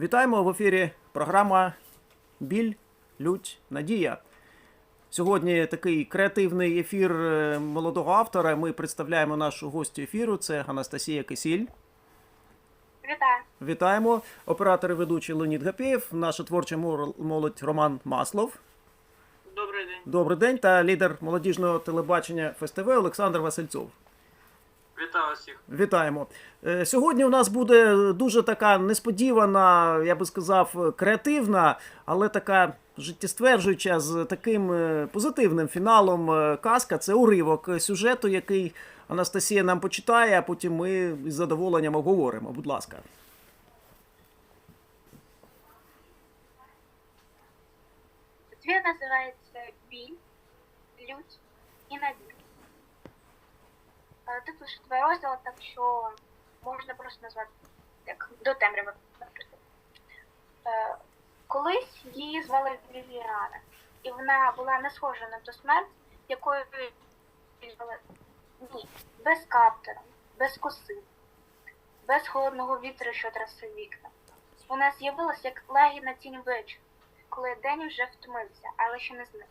Вітаємо в ефірі програма Біль, Лють, Надія. Сьогодні такий креативний ефір е, молодого автора. Ми представляємо нашу гостю ефіру. Це Анастасія Кисіль. Вітаю. Вітаємо. Оператор і ведучий Леонід Гапєєв, наша творча молодь Роман Маслов. Добрий день. Добрий день та лідер молодіжного телебачення ФСТВ Олександр Васильцов. Вітаю всіх. Вітаємо. Е, Сьогодні у нас буде дуже така несподівана, я би сказав, креативна, але така життєстверджуюча з таким е, позитивним фіналом е, казка. Це уривок сюжету, який Анастасія нам почитає, а потім ми із задоволенням обговоримо. Будь ласка. Твір називається Біль, Лють і Надія. Е, Тут лише два розділи, так що можна просто назвати як до темряви. Е, Колись її звали Вівіана, і вона була не схожа на ту смерть, якою звали ні, без каптера, без коси, без холодного вітру, що трасив вікна. Вона з'явилася як лагідна тінь вечора коли день вже втомився, але ще не зник.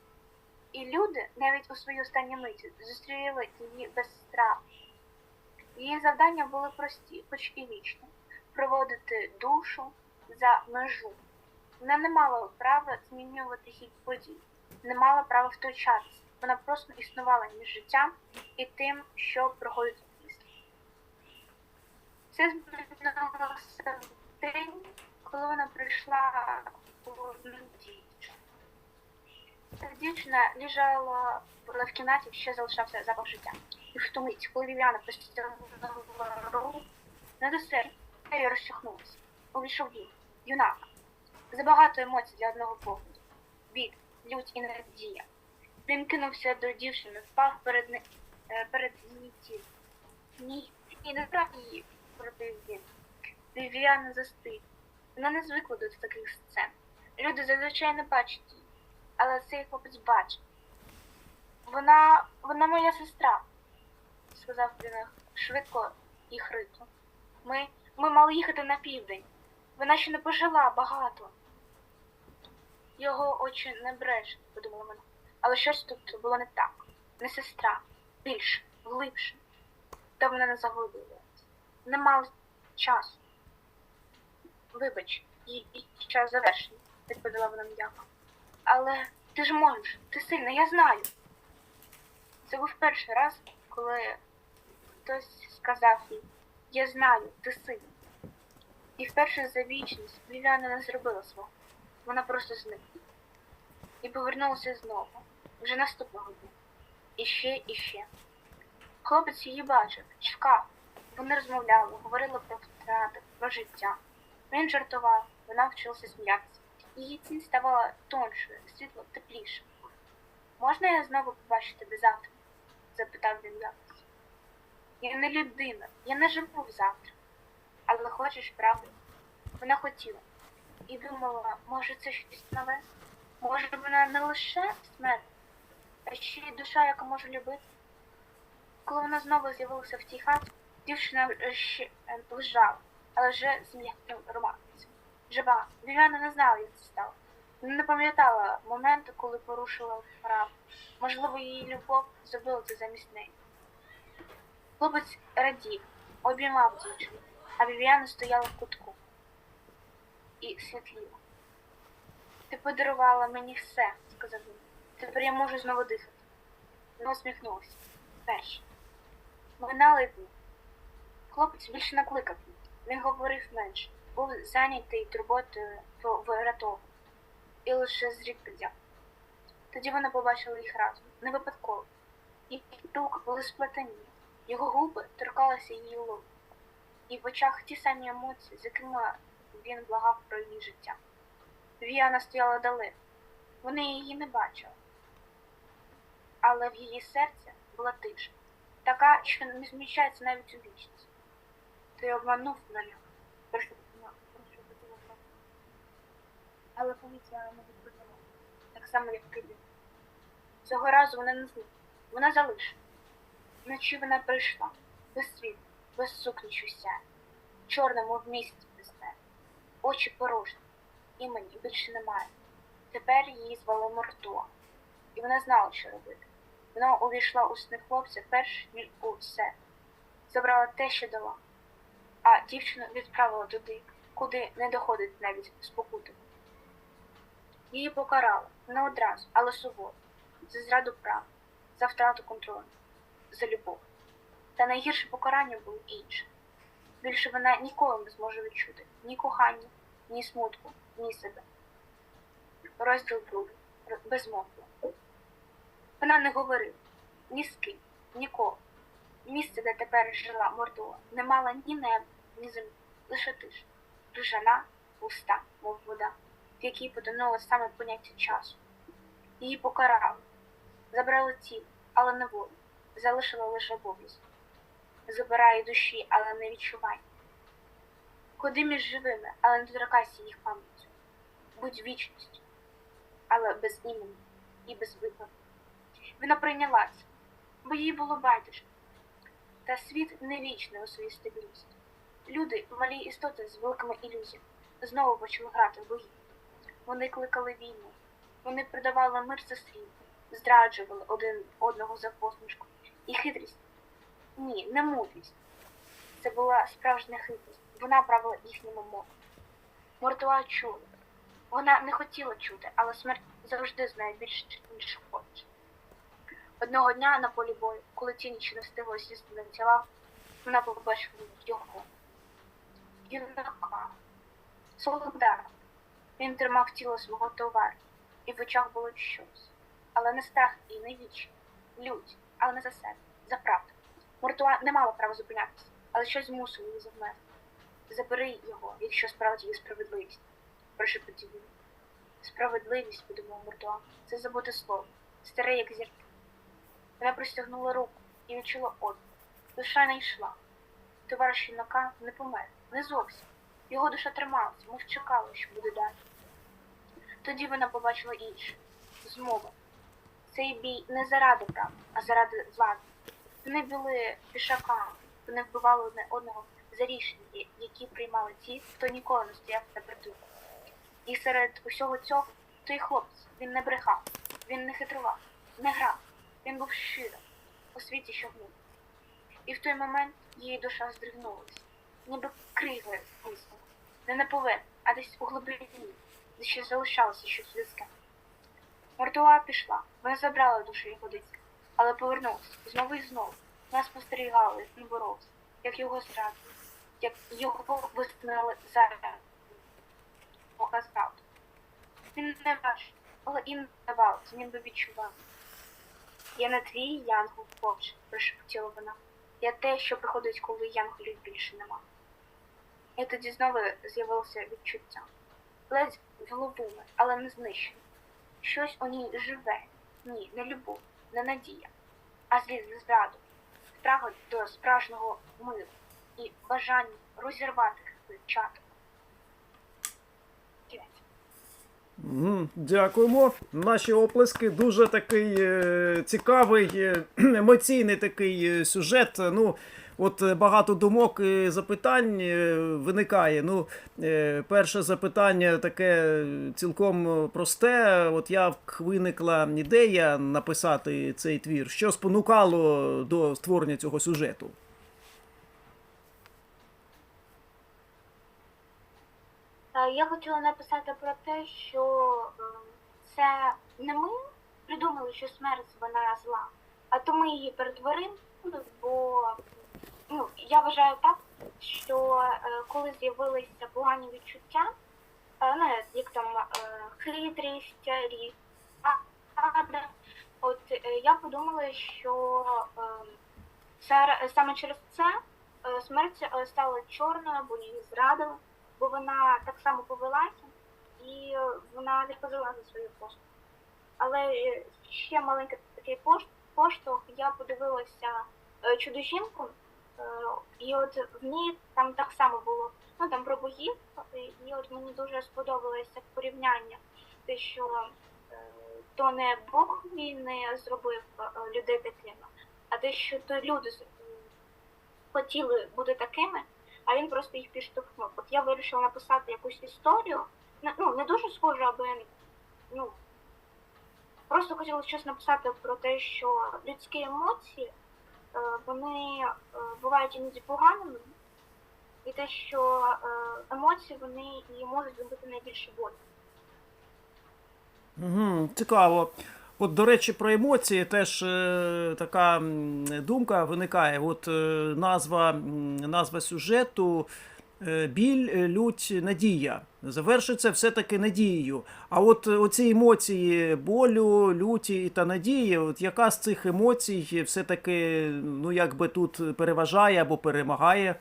І люди навіть у свою останню мить зустріли її без страху. Її завдання були прості, хоч і вічні проводити душу за межу. Вона не мала права змінювати хід подій, не мала права втручатися. Вона просто існувала між життям і тим, що проходить після. Це змінилося в день, коли вона прийшла у. Ця дівчина лежала в кімнаті, ще залишався запах життя. І в ту мить, коли Вівіана простягнула руку, на досері двері розчахнулися. Увійшов він, юнак. Забагато емоцій для одного погляду. Біль, лють і надія. Він кинувся до дівчини, впав перед, не... перед її тілом. Ні, ні, не брав її, пробив він. Вівіана застиг. Вона не звикла до таких сцен. Люди зазвичай не бачать але цей хлопець бачить. Вона, вона моя сестра, сказав він швидко і хрипло. Ми, ми мали їхати на південь. Вона ще не пожила багато. Його очі не брешуть, подумала вона. Але щось тут було не так. Не сестра, більше, глибше. Та вона не заглибилася. Не мала часу. Вибач, її час завершений, відповіла вона м'яко. Але ти ж можеш, ти сильна, я знаю. Це був перший раз, коли хтось сказав їй, я знаю, ти сильна. І вперше за вічність Вівіана не зробила свого. Вона просто зникла. І повернулася знову, вже наступного дня. І ще, і ще. Хлопець її бачив, чекав. Вони розмовляли, говорили про втрати, про життя. Він жартував, вона вчилася сміятися. Її цінь ставала тоншою, світло теплішим. Можна я знову побачу тебе завтра? запитав він якось. Я не людина, я не живу завтра. Але хочеш правди? Вона хотіла. І думала, може це щось нове? Може вона не лише смерть, а ще й душа, яка може любити? Коли вона знову з'явилася в тій хаті, дівчина ще е, лежала, але вже з м'яким романцем. Жива. Вівіана не знала, як це стало. Вона не пам'ятала моменту, коли порушила право. Можливо, її любов зробила це замість неї. Хлопець радів, обіймав дівчину, а Вівіана стояла в кутку і світліла. Ти подарувала мені все, сказав він. Тепер я можу знову дихати. Вона усміхнулася. Перше. Минали дні. Хлопець більше накликав. Він говорив менше, був зайнятий турботою про врятову. І лише зрідка дякував. Тоді вона побачила їх разом, не випадково. Їх руки були сплетені, його губи торкалися її лоб. І в очах ті самі емоції, з якими він благав про її життя. Віана стояла далеко. Вони її не бачили. Але в її серці була тиша, така, що не зміщається навіть у вічність. Ти обманув мене. Але поліція не відповіла. Так само, як тобі. Цього разу вона не зникла. Вона залишила. Вночі вона прийшла. Без світу, без сукні щуся. Чорному в місті без тебе. очі порожні. Імені більше немає. Тепер її звали Мортуа. І вона знала, що робити. Вона увійшла у сни хлопця перш ніж у все. Забрала те, що дала. А дівчину відправила туди, куди не доходить навіть спокути. Її покарали не одразу, але суворо. За зраду прав, за втрату контролю, за любов. Та найгірше покарання було інше. Більше вона ніколи не зможе відчути ні кохання, ні смутку, ні себе. Розділ другий. Безмовно. Вона не говорила ні з ким, нікого. Місце, де тепер жила Мордова, не мала ні неба, ні землі, лише тиша. Крижана, пуста, мов вода, в якій потонуло саме поняття часу. Її покарали, забрали тіло, але не волю, залишили лише обов'язок. Забирає душі, але не відчуває. Ходи між живими, але не доторкайся їх пам'яттю. Будь вічністю, але без імені і без вибору. Вона прийняла це, бо їй було байдуже. Та світ не вічний у своїй стабільності. Люди, малі істоти з великими ілюзіями, знову почали грати в бої. Вони кликали війну, вони продавали мир срібло, зраджували один одного за посмішку. І хитрість ні, не мудрість. Це була справжня хитрість. Вона правила їхніми мовами. Мортуа чула. Вона не хотіла чути, але смерть завжди знає більше, ніж хоче. Одного дня на полі бою, коли тіні ще не встигли сісти на тіла, вона побачила його. Юнака. Солодар. Він тримав тіло свого товару, і в очах було щось. Але не страх і не віч. Лють, але не за себе, за правду. Мортуа не мала права зупинятися, але щось змусило її завмерти. Забери його, якщо справді є справедливість, прошепотів він. Справедливість, подумав Мортуа, це забуте слово, старе як зірки. Вона простягнула руку і відчула одну. Душа не йшла. Товариш юнака не помер, не зовсім. Його душа трималася, мов чекала, що буде далі. Тоді вона побачила інше змова. Цей бій не заради правди, а заради влади. Вони були пішаками, вони вбивали одне одного за рішення, які приймали ті, хто ніколи не стояв на притулку. І серед усього цього той хлопець, він не брехав, він не хитрував, не грав, він був щирим у світі, що гнув. І в той момент її душа здригнулася, ніби кригою стиснула. Не на поверхні, а десь у глибині, ще залишалося щось людське. Мортуа пішла, вона забрала душу його дитя, але повернулася знову і знову. Вона спостерігала, як він боровся, як його зрадили, як його визнали за показав. Він не ваш, але і не давався, він би відчував. Я не твій янгол, хлопче, прошепотіла вона. Я те, що приходить, коли янголів більше нема. І тоді знову з'явилося відчуття. Ледь головуме, але не знищене. Щось у ній живе. Ні, не любов, не надія, а злість зраду, страга до справжнього миру і бажання розірвати чаток. Дякуємо. Наші оплески. Дуже такий е, цікавий, е, емоційний такий е, сюжет. Ну, от е, багато думок і запитань е, виникає. Ну, е, перше запитання таке цілком просте. От як виникла ідея написати цей твір? Що спонукало до створення цього сюжету? Я хотіла написати про те, що це не ми придумали, що смерть вона зла, а то ми її перетворили, бо ну, я вважаю так, що е, коли з'явилися погані відчуття, е, ну, як там е, хитрість, ріст, от е, я подумала, що е, це, саме через це е, смерть е, стала чорною, бо її зрадили бо вона так само повелася і е, вона відповіла за свою поступ. Але е, ще маленький такий поштовх, я подивилася е, чудо жінку, і от в ній там так само було ну там про богів, е, і от мені дуже сподобалося порівняння, те, що е, то не Бог не зробив е, людей такими, а те, що то люди хотіли бути такими, а він просто їх підштовхнув. От я вирішила написати якусь історію, ну не дуже схожу, аби ну просто хотіла щось написати про те, що людські емоції е, вони е, бувають іноді поганими, і те, що е, емоції вони і можуть зробити найбільше болі. Угу, цікаво. От, до речі, про емоції теж е, така думка виникає. От е, назва, назва сюжету е, біль, е, лють, надія. Завершиться все-таки надією. А от е, оці емоції болю, люті та надії, от яка з цих емоцій все-таки ну, якби тут переважає або перемагає?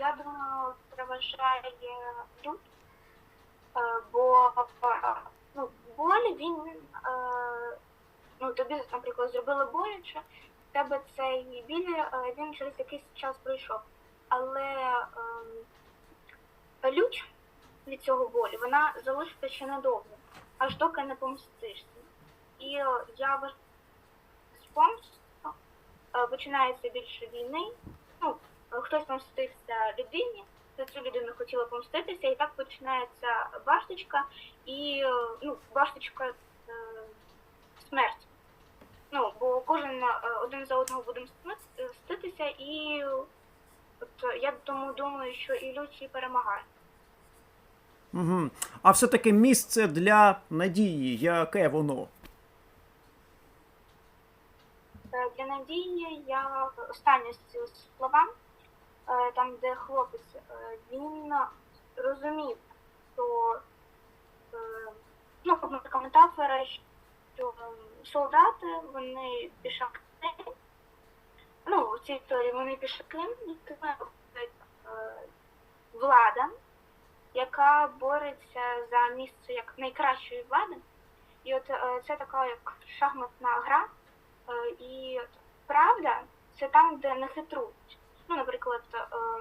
Я думаю, переважає лють, Е, бо е, ну, боль він е, ну, тобі, наприклад, зробили боляче, тебе цей біль він через якийсь час пройшов. Але ем, лють від цього болю, вона залишиться ще надовго, аж доки не помстишся. І е, я з помстою е, починається більше війни. Ну, хтось помстився людині, за цю людину хотіла помститися, і так починається башточка, і е, ну, башточка смерть. Ну, бо кожен е, один за одного буде мстити- мститися, і от я тому думаю, що і Люці перемагає. Угу. А все-таки місце для надії, яке воно? Е, Для надії я останні з ці слова, е, там, де хлопець, він розумів, що ну, така метафора, що е, солдати вони пішаки. Ну, в цій історії вони пішаки, якими е, влада, яка бореться за місце як найкращої влади. І от е, це така як шахматна гра. Е, І правда, це там, де не хитрують. Ну, наприклад,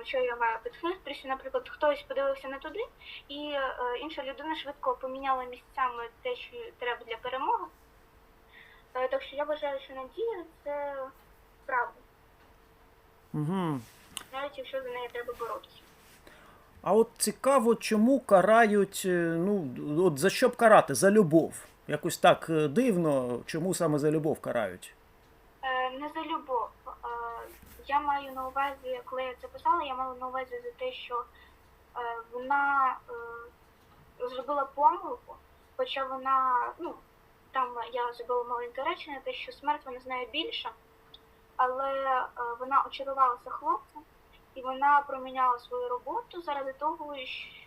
що я маю під хитрістю, наприклад, хтось подивився не туди, і інша людина швидко поміняла місцями те, що треба для перемоги. Е, Так що я вважаю, що надія це правда, Угу. навіть якщо за неї треба боротися. А от цікаво, чому карають, е, ну, от за що б карати? За любов. Якось так е, дивно, чому саме за любов карають. Е, Не за любов. Е, Я маю на увазі, коли я це писала, я мала на увазі за те, що е, вона е, зробила помилку, хоча вона, ну, там я зробила маленьке речення, те, що смерть вона знає більше, але е, вона очарувалася хлопцем, і вона проміняла свою роботу заради того,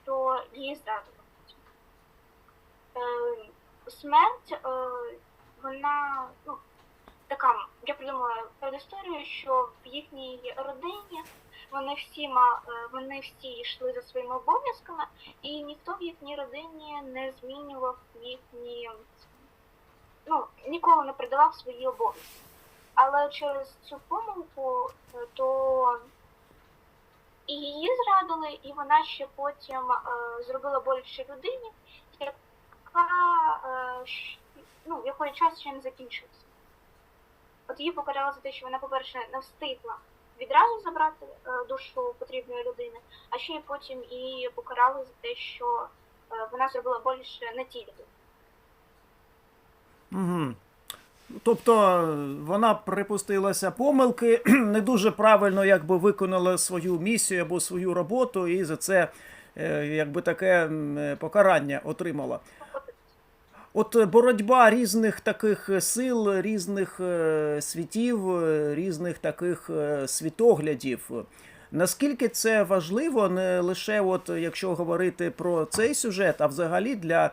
що її зрадили. Е, Смерть, е, вона, ну, така, я придумала передісторію, що в їхній родині вони всі вони всі йшли за своїми обов'язками, і ніхто в їхній родині не змінював їхні, ну, ніколи не придавав свої обов'язки. Але через цю помилку е, то і її зрадили, і вона ще потім е, зробила боляче людині, яка е, ну, якої час ще не закінчився. От її покарали за те, що вона, по-перше, не встигла відразу забрати е, душу потрібної людини, а ще й потім її покарали за те, що е, вона зробила більше не тій людині. Угу. Тобто вона припустилася помилки, не дуже правильно якби виконала свою місію або свою роботу, і за це е, якби таке е, покарання отримала. От боротьба різних таких сил, різних е, світів, різних таких світоглядів. Наскільки це важливо, не лише от якщо говорити про цей сюжет, а взагалі для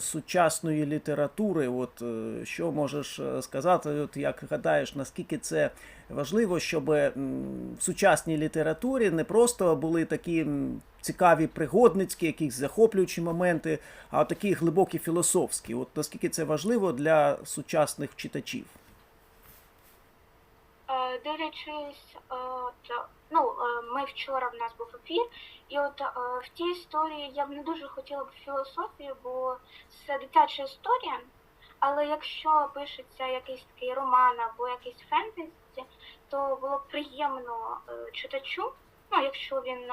сучасної літератури, от е, що можеш е, сказати, от як гадаєш, наскільки це важливо, щоб в сучасній літературі не просто були такі цікаві пригодницькі, якісь захоплюючі моменти, а такі глибокі філософські. От наскільки це важливо для сучасних читачів? Е, Дивлячись, е, ну, е, ми вчора в нас був ефір, і от е, в тій історії я б не дуже хотіла б філософію, бо це дитяча історія. Але якщо пишеться якийсь такий роман або якийсь фентезі, то було б приємно е, читачу, ну якщо він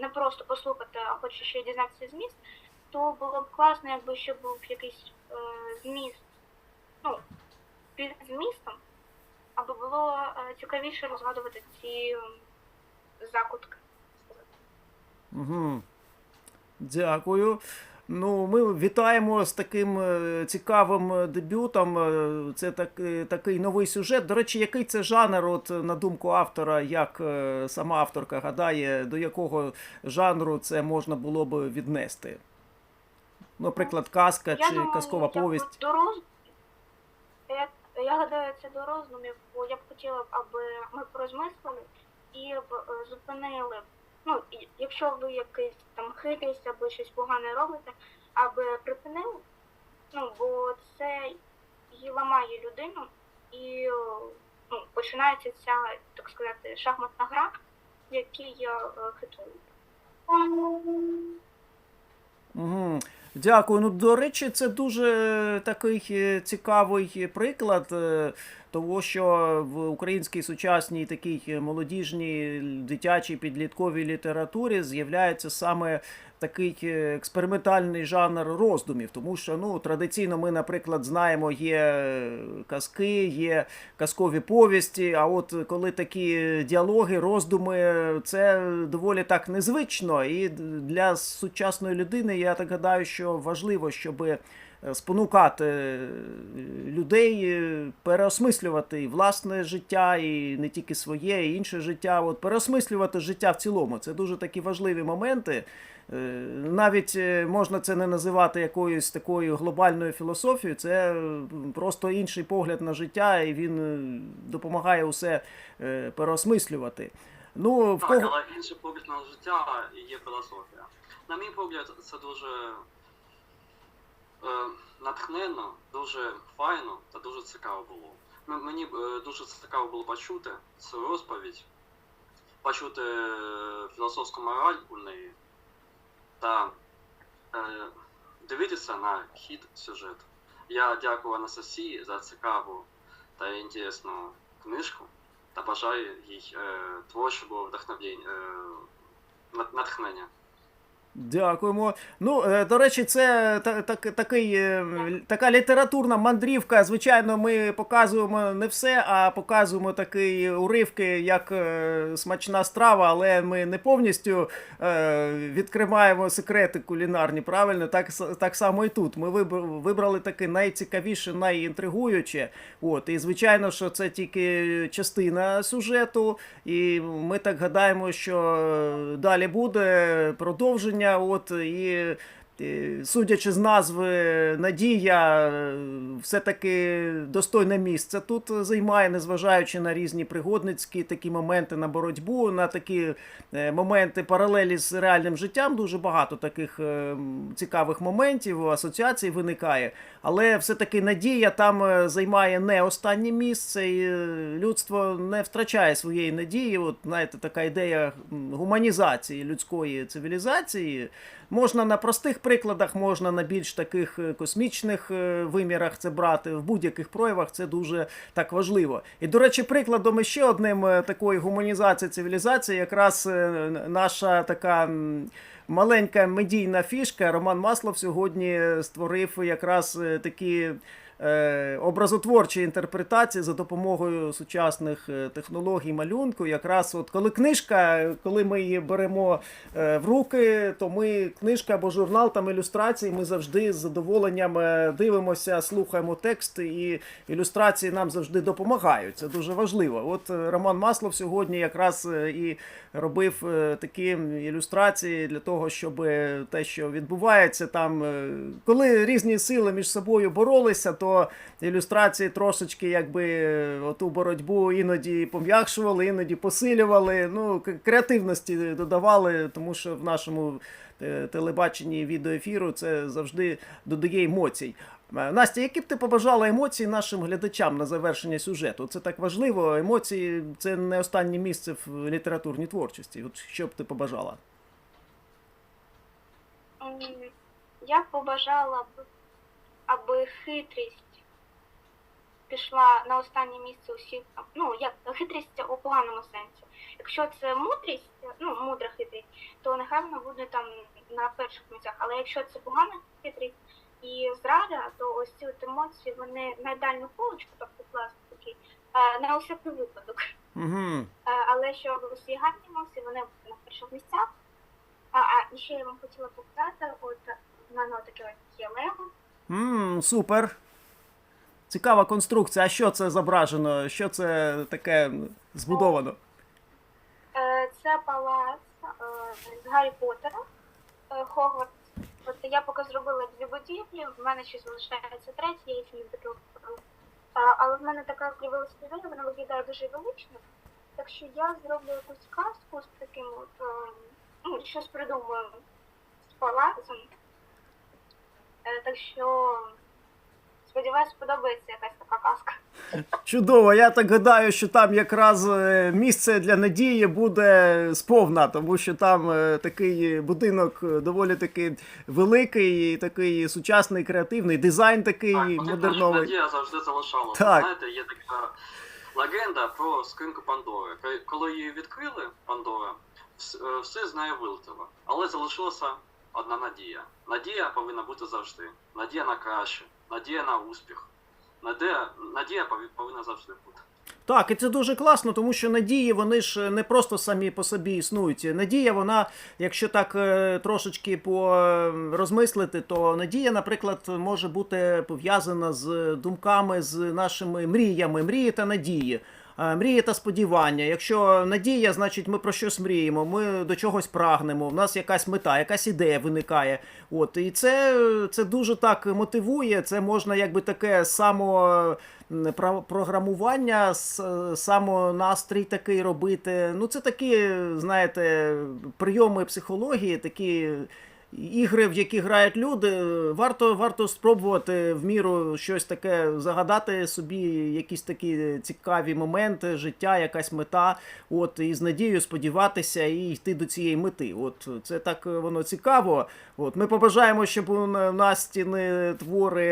не просто послухати, а хоче ще й дізнатися зміст, то було б класно, якби ще був якийсь зміст, ну, під змістом, аби було цікавіше розгадувати ці м, закутки. Угу. Дякую. Ну, ми вітаємо з таким е, цікавим е, дебютом. Е, Це так, такий новий сюжет. До речі, який це жанр, от на думку автора, як сама авторка гадає, до якого жанру це можна було б віднести? Наприклад, казка чи казкова як повість. До роз... я, я гадаю, це до роздумів, бо я б хотіла, аби ми порозмислили і е, зупинили. Ну, якщо ви якийсь там хитрість або щось погане робите, аби припинили, ну, бо це і ламає людину, і е, ну, починається ця, так сказати, шахматна гра, в якій я е, хитрую. Угу. Дякую. Ну, до речі, це дуже такий е, цікавий приклад е, того, що в українській сучасній такій е, молодіжній дитячій підлітковій літературі з'являється саме такий е, експериментальний жанр роздумів, тому що ну традиційно ми, наприклад, знаємо, є е, казки, є казкові повісті. А от коли такі діалоги, роздуми, це доволі так незвично. І для сучасної людини я так гадаю, що важливо, щоб спонукати е, людей е, переосмислювати і власне життя, і не тільки своє, і інше життя. От переосмислювати життя в цілому. Це дуже такі важливі моменти. Е, Навіть е, можна це не називати якоюсь такою глобальною філософією, це е, просто інший погляд на життя, і він допомагає усе переосмислювати. Ну, в Так, кого але інший погляд на життя є філософія. На мій погляд, це дуже е, натхненно, дуже файно та дуже цікаво було. Мені дуже цікаво було почути цю розповідь, почути філософську мораль у неї та е, дивитися на хід сюжету. Я дякую Анастасії за цікаву та інтересну книжку та бажаю їй е, творчого вдохновення, е, натхнення. Дякуємо. Ну, е, до речі, це так, такий, е, така літературна мандрівка. Звичайно, ми показуємо не все, а показуємо такі уривки, як е, смачна страва, але ми не повністю відкриваємо секрети кулінарні. Правильно, так, так само і тут. Ми вибрали таке найцікавіше, найінтригуюче. От, і звичайно, що це тільки частина сюжету, і ми так гадаємо, що далі буде продовження. От і. І, Судячи з назви, Надія е, все-таки достойне місце тут займає, незважаючи на різні пригодницькі такі моменти на боротьбу, на такі е, моменти паралелі з реальним життям. Дуже багато таких е, цікавих моментів, асоціацій виникає. Але все-таки надія там е, займає не останнє місце, і е, людство не втрачає своєї надії. От знаєте, така ідея гуманізації людської цивілізації. Можна на простих прикладах, можна на більш таких е, космічних е, вимірах це брати. В будь-яких проявах це дуже так важливо. І до речі, прикладом ще одним е, такої гуманізації цивілізації, якраз наша така. Маленька медійна фішка. Роман Маслов сьогодні створив якраз такі е, образотворчі інтерпретації за допомогою сучасних е, технологій малюнку. Якраз от коли книжка, коли ми її беремо е, в руки, то ми книжка або журнал там ілюстрації, ми завжди з задоволенням дивимося, слухаємо текст, і ілюстрації нам завжди допомагають. Це дуже важливо. От Роман Маслов сьогодні якраз і робив такі ілюстрації для того, щоб те, що відбувається там, коли різні сили між собою боролися, то ілюстрації трошечки якби оту боротьбу іноді пом'якшували, іноді посилювали. Ну, креативності додавали, тому що в нашому е, телебаченні відеоефіру це завжди додає емоцій. Е, Настя, які б ти побажала емоції нашим глядачам на завершення сюжету? Це так важливо. Емоції це не останнє місце в літературній творчості. От що б ти побажала? Я б побажала б, аби хитрість пішла на останнє місце усіх. Ну, як хитрість у поганому сенсі. Якщо це мудрість, ну, мудра хитрість, то нехай вона буде там на перших місцях. Але якщо це погана хитрість і зрада, то ось ці от емоції вони на дальню полочку, тобто клас такий, е, на усякий випадок. Угу. Але що усі гарні емоції, вони на перших місцях. А, а ще я вам хотіла показати, от в мене таке ось є лего. М, супер. Цікава конструкція. А що це зображено? Що це таке збудовано? Е, Це палац е, з Гаррі Поттера, е, Хогвартс. От я поки зробила дві будівлі, в мене ще залишається третя, я їх не докрутила. Але в мене така з'явилася ідея, вона виглядає дуже велично. Так що я зроблю якусь казку з таким от, е, ну, щось придумаю з палацом. Е, Так що сподіваюсь, сподобається якась така казка. Чудово, я так гадаю, що там якраз е, місце для надії буде сповна, тому що там е, такий будинок доволі таки великий, такий сучасний, креативний, дизайн такий Так, модерновий. надія завжди залишалася. Так. Знаєте, є така легенда про скриньку Пандори. Коли її відкрили, Пандора, все з нею вилетіло. Але залишилася одна надія. Надія повинна бути завжди. Надія на краще, надія на успіх. Надія, надія повинна завжди бути. Так, і це дуже класно, тому що надії вони ж не просто самі по собі існують. Надія, вона, якщо так е, трошечки порозмислити, то надія, наприклад, може бути пов'язана з думками, з нашими мріями, мрії та надії. Е, Мрії та сподівання. Якщо надія, значить ми про щось мріємо, ми до чогось прагнемо. У нас якась мета, якась ідея виникає. От і це, це дуже так мотивує. Це можна якби таке само програмування, самонастрій такий робити. Ну, це такі, знаєте, прийоми психології, такі. Ігри, в які грають люди, варто, варто спробувати в міру щось таке загадати собі, якісь такі цікаві моменти, життя, якась мета. От і з надією сподіватися і йти до цієї мети. От це так воно цікаво. От ми побажаємо, щоб у на- Настіни твори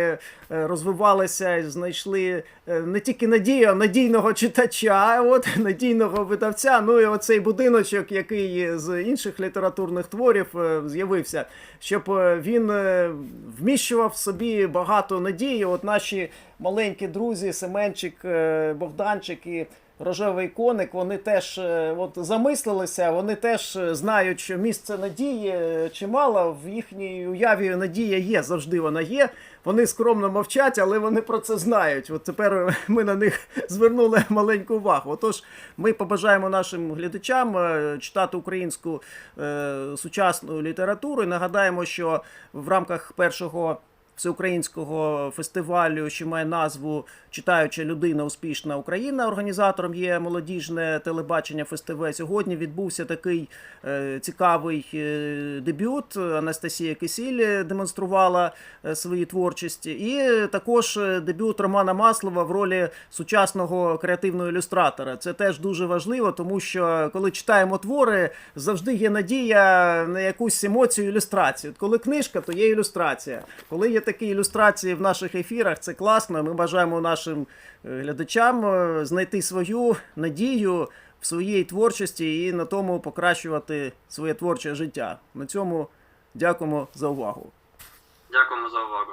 е, розвивалися, знайшли е, не тільки надію, а надійного читача, от надійного видавця. Ну і оцей будиночок, який з інших літературних творів е, з'явився, щоб е, він е, вміщував в собі багато надії. От наші маленькі друзі, Семенчик, е, Богданчик і Рожевий коник, вони теж от замислилися, вони теж знають, що місце надії чимало. В їхній уяві надія є, завжди вона є. Вони скромно мовчать, але вони про це знають. От тепер ми на них звернули маленьку увагу. Отож, ми побажаємо нашим глядачам е, читати українську е, сучасну літературу. І нагадаємо, що в рамках першого всеукраїнського фестивалю, що має назву Читаюча людина успішна Україна. Організатором є молодіжне телебачення фестиваль. Сьогодні відбувся такий е, цікавий е, дебют. Анастасія Кисіль демонструвала е, свої творчості, і також дебют Романа Маслова в ролі сучасного креативного ілюстратора. Це теж дуже важливо, тому що коли читаємо твори, завжди є надія на якусь емоцію ілюстрацію. Коли книжка, то є ілюстрація. Коли є такі ілюстрації в наших ефірах, це класно. Ми бажаємо нашим е, глядачам е, знайти свою надію в своїй творчості і на тому покращувати своє творче життя. На цьому дякуємо за увагу. Дякуємо за увагу.